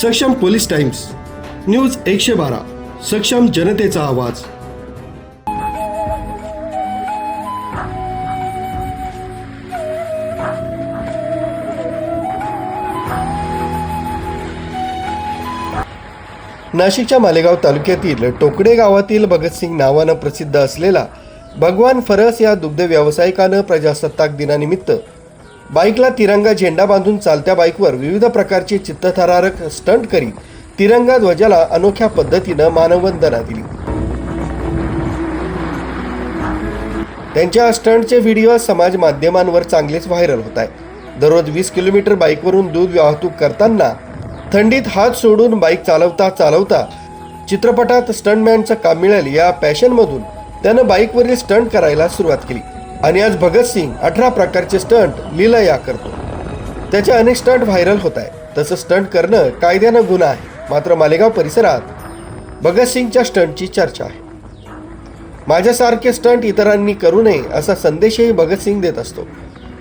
सक्षम police times news एकशे बारा सक्षम जनतेचा आवाज. नाशिकच्या मालेगाव तालुक्यातील टोकडे गावातील भगतसिंग नावानं प्रसिद्ध असलेला भगवान फरस या दुग्ध व्यावसायिकानं प्रजासत्ताक दिनानिमित्त बाईकला तिरंगा झेंडा बांधून चालत्या बाईकवर विविध प्रकारचे चित्तथरारक स्टंट करीत तिरंगा ध्वजाला अनोख्या पद्धतीनं मानवंदना दिली. त्यांच्या स्टंटचे व्हिडिओ समाज माध्यमांवर चांगलेच व्हायरल होत आहे दररोज वीस किलोमीटर बाईकवरून दूध वाहतूक करताना थंडीत हात सोडून बाईक चालवता चालवता चित्रपटात स्टंटमॅनचं काम मिळेल या पॅशनमधून त्यानं बाईकवरील स्टंट करायला सुरुवात केली. आणि आज भगतसिंग अठरा प्रकारचे स्टंट लीलया करतो. त्याचे अनेक स्टंट व्हायरल होत आहे तसं स्टंट करणं कायद्यानं गुन्हा आहे. मात्र मालेगाव परिसरात भगतसिंगच्या स्टंटची चर्चा आहे. माझ्यासारखे स्टंट इतरांनी करू नये असा संदेशही भगतसिंग देत असतो.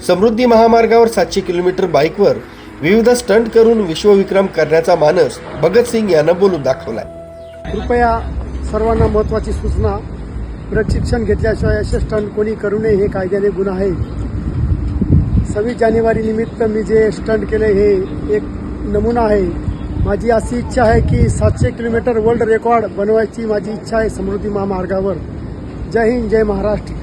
समृद्धी महामार्गावर सातशे किलोमीटर बाईकवर विविध स्टंट करून विश्वविक्रम करण्याचा मानस भगतसिंग यानं बोलून दाखवलाय. कृपया सर्वांना महत्त्वाची सूचना प्रशिक्षण घेतल्याशिवाय असे स्टंट कोणी करू नये हे कायद्याने गुन्हा आहे. सव्वीस जानेवारी निमित्त मी जे स्टंट केले हे एक नमुना आहे. माझी अशी इच्छा आहे की सातशे किलोमीटर वर्ल्ड रेकॉर्ड बनवायची माझी इच्छा आहे समृद्धी महामार्गावर. जय हिंद जय महाराष्ट्र.